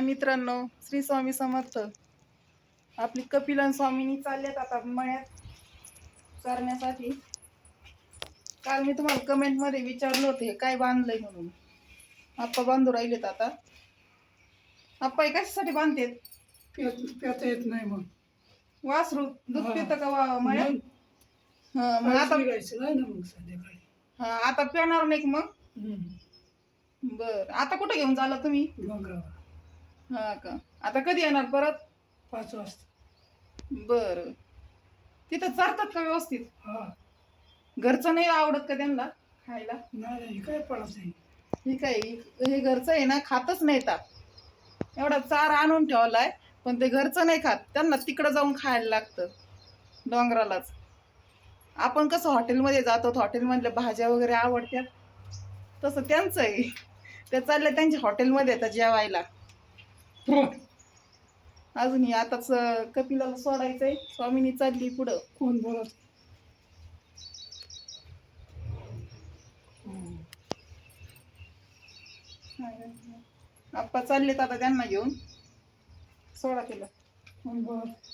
मित्रांनो श्री स्वामी समर्थ. आपली कपिलन स्वामीनी चालल्यात आता मळ्यात करण्यासाठी काल मी तुम्हाला कमेंटमध्ये विचारलं होते काय बांधलंय म्हणून. आप्पा बांधू राहिलेत आता. आप्पा हे कशासाठी बांधतेत? पेत येत नाही मग वासरू दूध हा. पितं का वा- मळ्यात? मग हा, मग आता निघायचं नाही ना मग संध्याकाळी. हा, आता पिणार नाही का मग? हम्म. बर आता कुठे घेऊन चालला तुम्ही? डोंगरावर. हा का? आता कधी येणार परत? पाच वाजता. बर. तिथं चारतात का व्यवस्थित? हा. घरचं नाही आवडत का त्यांना? खायला? नाही नाही काय पडत नाही. हे काय हे घरचं आहे ना खातच नाही ता एवढा चार आणून ठेवलाय पण ते घरचं नाही खात. त्यांना तिकडं जाऊन खायला लागतं डोंगरालाच. आपण कसं हॉटेलमध्ये जातो हॉटेलमधल्या भाज्या वगैरे आवडत्यात तसं त्यांचं आहे. ते चालले त्यांच्या हॉटेलमध्ये येतात जेवायला. अजून ही आताच कपिलाला सोडायचंय. स्वामीनी चालली पुढं. कोण बोलत. आप्पा चाललेत आता त्यांना घेऊन. सोडा तिला. कोण बोलत?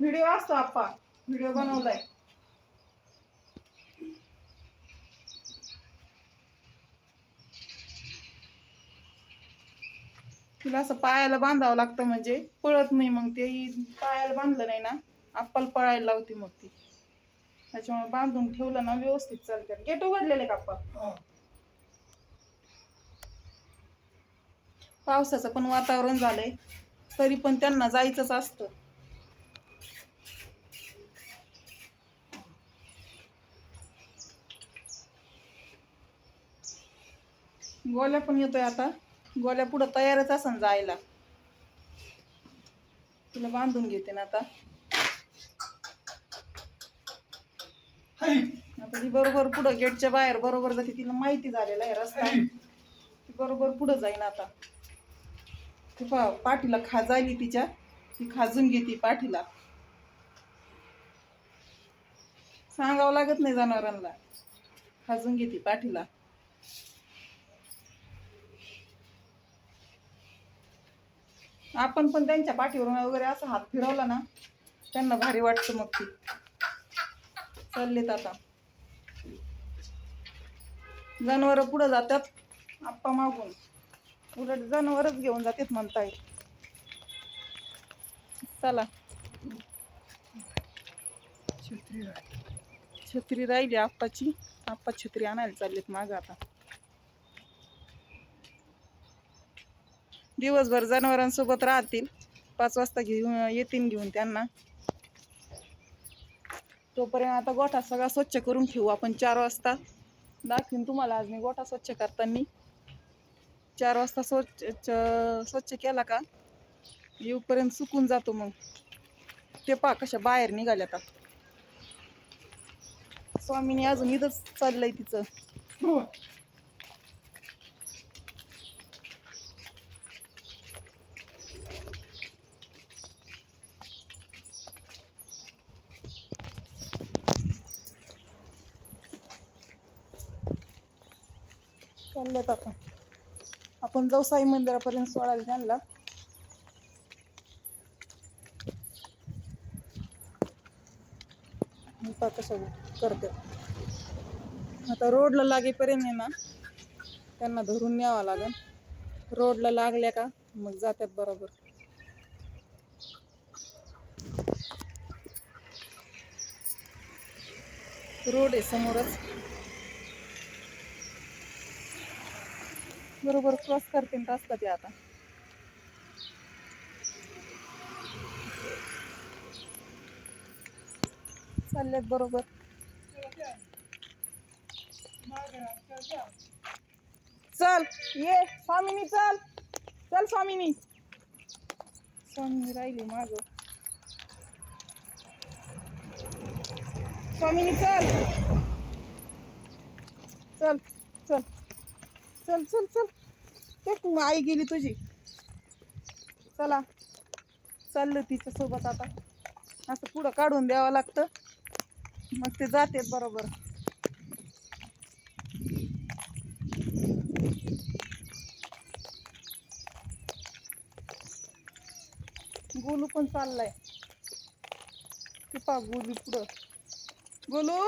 व्हिडिओ असतो आप्पा. व्हिडिओ बनवलाय. तिला असं पायाला बांधावं लागतं म्हणजे. पळत नाही मग ते. पायाला बांधलं नाही ना. आप्पाला पळायला लावते मग ती. त्याच्यामुळे बांधून ठेवलं ना व्यवस्थित चालते. गेट उघडलेले का हा. पावसाचं पण वातावरण झालंय. तरी पण त्यांना जायचंच असतं. गोल्या पण येतोय आता. गोल्या पुढं तयारच असन जायला. तिला बांधून घेते ना आता. आता ती बरोबर पुढं गेटच्या बाहेर बरोबर जाते तिला माहिती झालेला आहे रस्ता. ती बरोबर पुढं जाईन आता. ती पहा पाठीला खाजायली तिच्या ती खाजून घेते पाठीला. सांगावं लागत नाही जनावरांना. खाजून घेते पाठीला. आपण पण त्यांच्या पाठीवरून वगैरे असं हात फिरवला ना त्यांना भारी वाटतं मग ती. चाललेत आता. जनावर पुढं जातात आप्पा मागून. उलट जनावरच घेऊन जातात म्हणताय. चला. छत्री छत्री राहिली आप्पाची. आप्पा छत्री आणायला चाललेत माग आता. दिवसभर जनावरांसोबत राहतील. पाच वाजता घेऊन येतील घेऊन त्यांना. तोपर्यंत आता गोठा सगळा स्वच्छ करून ठेवू आपण. चार वाजता दाखवीन तुम्हाला आज मी गोठा स्वच्छ करताना. चार वाजता स्वच्छ स्वच्छ केला का? येऊपर्यंत सुकून जातो मग. ते पा कशा बाहेर निघाल्या आता. स्वामीने अजून इथंच चाललंय तिचं. चाललेत आपण आपण जाऊ साई मंदिरापर्यंत सोडायला त्यांना. कसं करते. आता रोडला लागेपर्यंत आहे ना त्यांना धरून न्यावं लागेल. रोडला लागल्या का मग जातात बरोबर. रोड आहे समोरच. बरोबर क्रॉस करते रस्ता ते आता. चाललेत बरोबर. चल ये स्वामिनी चल. चल स्वामिनी. स्वामिनी राहिली माग. स्वामिनी चल. चल चल. चल चल चल. ते मग आई गेली तुझी. चला. चाललं तिच्या सोबत आता. असं पुढं काढून द्यावं लागतं. मग ते जाते बरोबर. गोलू पण चाललाय. ते पा गोलू पुढं. गोलू!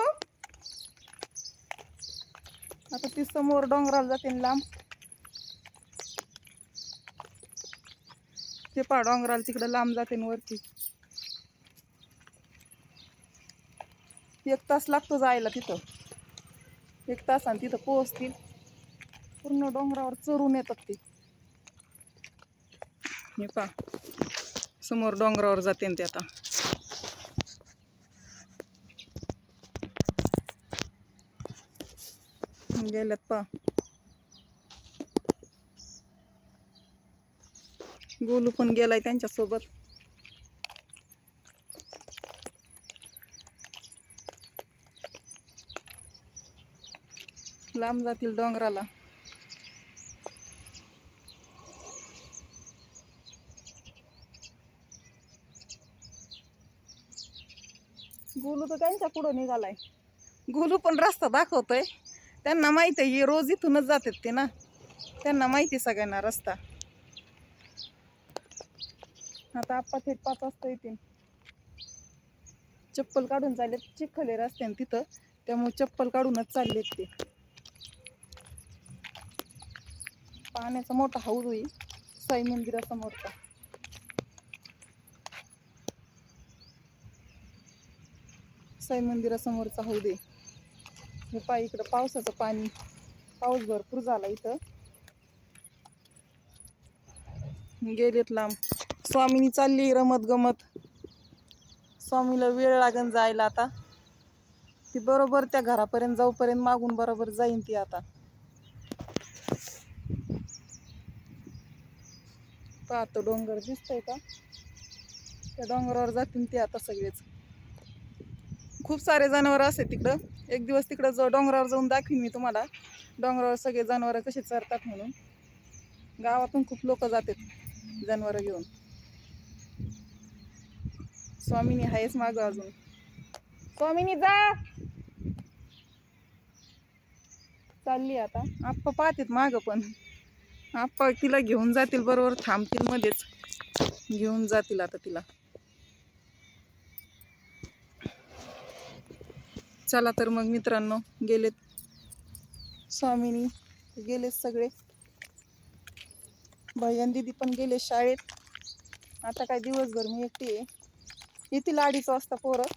आता ती समोर डोंगराला जाते लांब. ते पहा डोंगराला तिकडं लांब जाते न वरती. एक तास लागतो जायला तिथं. एक तासाने तिथं पोहोचतील. पूर्ण डोंगरावर चरून येतात ते. हे पा समोर डोंगरावर जाते ते आता. गेल्यात पा गोलू पण गेलाय त्यांच्यासोबत. लांब जातील डोंगराला. गोलू तर त्यांच्या पुढं निघालाय. गोलू पण रस्ता दाखवतोय. त्यांना माहिती आहे रोज इथूनच जातात ते ना. त्यांना माहिती आहे सगळ्यांना रस्ता. आता आप्पा थेट पाच वाजता येतील. चप्पल काढून चालले चिखले रस्त्याने तिथं. त्यामुळे चप्पल काढूनच चाललेत ते. पाण्याचा मोठा हाऊस होईल साई मंदिरासमोरचा. साई मंदिरासमोरचा हौद आहे. हे इकडं पावसाचं पाणी. पाऊस भरपूर झाला इथं. गेलेत लांब. स्वामीनी चालली रमत गमत. स्वामीला वेळ लागन जायला आता. ती बरोबर त्या घरापर्यंत जाऊपर्यंत मागून बरोबर जाईन ती आता. पाहतो डोंगर दिसतोय का? त्या डोंगरावर जातील ते आता सगळेच. खूप सारे जनावर असते तिकडं. एक दिवस तिकडं जो डोंगरावर जाऊन दाखवीन मी तुम्हाला. डोंगरावर सगळे जनावर कसे चरतात म्हणून. गावातून खूप लोक जातात जनावर घेऊन. स्वामीनी आहेच माग अजून. स्वामीनी जा. चालली आता. आप्पा पाहतात माग पण. आप्पा तिला घेऊन जातील बरोबर थांबतील मध्येच. घेऊन जातील आता तिला. चला तर मग मित्रांनो गेलेत. स्वामिनी गेलेत सगळे. भैयान दिदी पण गेले शाळेत. आता काय दिवसभर मी एकटी आहे. येतील अडीच वाजता पोरं.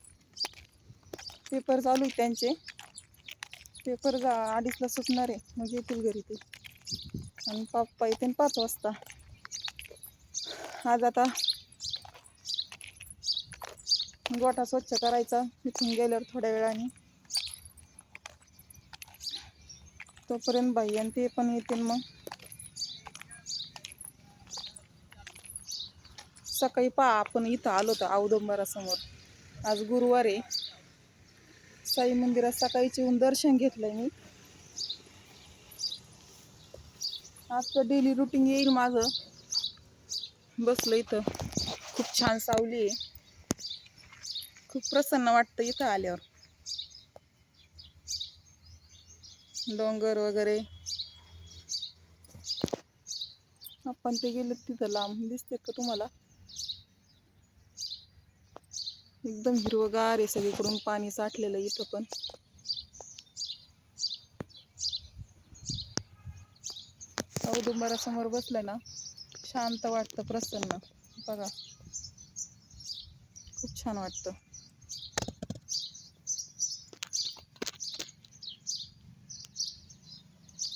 पेपर चालू आहेत त्यांचे. पेपर जा अडीचला सुटणार आहे. मग येतील घरी ते. आणि पप्पा येते पाच वाजता. आज आता गोठा स्वच्छ करायचा. तिथून गेल्यावर थोड्या वेळाने. तोपर्यंत बाई आणि ते पण येतील मग. सकाळी पहा आपण इथं आलो होतो औदंबरासमोर. आज गुरुवार आहे. साई मंदिरात सकाळीच येऊन दर्शन घेतलंय मी. आजचं डेली रुटीन येईल माझं. बसलं इथं. खूप छान सावली आहे. खूप प्रसन्न वाटतं इथं आल्यावर. डोंगर वगैरे. आपण ते गेले तिथं लांब. दिसते का तुम्हाला? एकदम हिरवगार आहे सगळीकडून पाणी साठलेलं इथं पण. औदुंबरासमोर बसलं ना शांत वाटतं प्रसन्न. बघा. खूप छान वाटतं.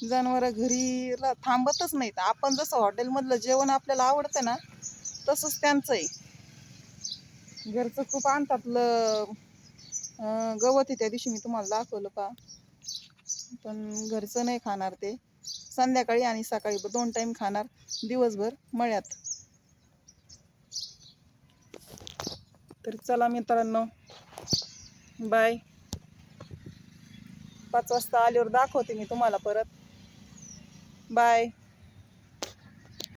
जनावर घरी थांबतच नाहीत. आपण जसं हॉटेलमधलं जेवण आपल्याला आवडतं ना तसंच त्यांचं आहे घरचं खूप आणतातलं गवत आहे त्या दिवशी मी तुम्हाला दाखवलं पा पण घरचं नाही खाणार ते. संध्याकाळी आणि सकाळी दोन टाइम खाणार. दिवसभर मळ्यात. तर चला मित्रांनो. बाय पाच वाजता आल्यावर दाखवते मी तुम्हाला परत. बाय